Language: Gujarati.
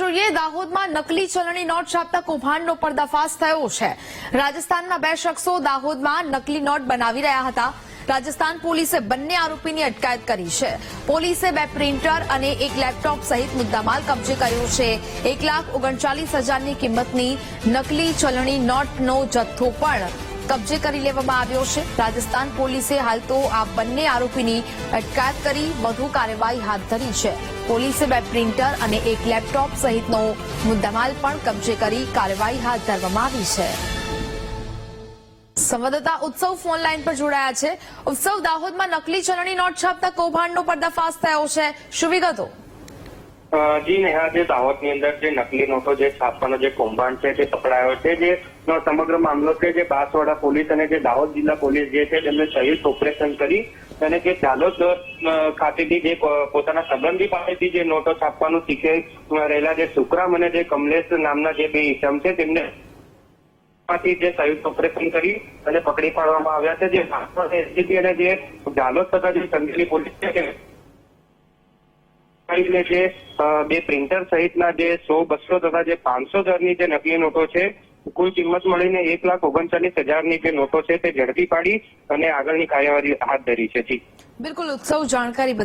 જોઈએ, દાહોદમાં નકલી ચલણી નોટ છાપતા કૌભાંડનો પર્દાફાશ થયો છે. રાજસ્થાનના બે શખ્સો દાહોદમાં નકલી નોટ બનાવી રહ્યા હતા. રાજસ્થાન પોલીસે બંને આરોપીની અટકાયત કરી છે. પોલીસે બે પ્રિન્ટર અને એક લેપટોપ સહિત મુદ્દામાલ કબજે કર્યો છે. એક લાખ ઓગણચાલીસ હજારની કિંમતની નકલી ચલણી નોટનો જથ્થો પણ કબજે કરી લેવામાં આવ્યો છે. રાજસ્થાન પોલીસે હાલ તો આ બંને આરોપીની અટકાયત કરી વધુ કાર્યવાહી હાથ ધરી છે. પોલીસે બે પ્રિન્ટર અને એક લેપટોપ સહિતનો મુદ્દામાલ પણ કબજે કરી કાર્યવાહી હાથ ધરવામાં આવી છે. સંવાદદાતા ઉત્સવ ફોન લાઈન પર જોડાયા છે. ઉત્સવ દાહોદમાં નકલી ચલણી નોટ છાપતા કૌભાંડનો પર્દાફાશ થયો છે. શું વિગતો? જી નેહા જે દાહોદની અંદર જે નકલી નોટો, જે છાપવાનો જે કૌભાંડ છે તે પકડાયો છે, જે સમગ્ર મામલો છે, જે બાંસવાડા પોલીસ અને જે દાહોદ જિલ્લા પોલીસ જે છે, તેમને સંયુક્ત ઓપરેશન કરી અને જે જાલોદ ખાતેથી જે પોતાના સંબંધી પાસેથી જે નોટો છાપવાનું શીખે રહેલા જે સુખરામ અને જે કમલેશ નામના જે બે ઇસમ છે, તેમને માંથી જે સંયુક્ત ઓપરેશન કરી અને પકડી પાડવામાં આવ્યા છે, જે એસટીપી અને જે ઝાલોદ તથા જે સંઘેલી પોલીસ છે કરીને જે બે પ્રિન્ટર સહિતના જે સો, બસો તથા જે પાંચસો દરની જે નકલી નોટો છે, કુલ કિંમત મળીને એક લાખ ઓગણચાલીસ હજારની જે નોટો છે તે ઝડપી પાડી અને આગળની કાર્યવાહી હાથ ધરી છે. જી. બિલકુલ, ઉત્સવ જાણકારી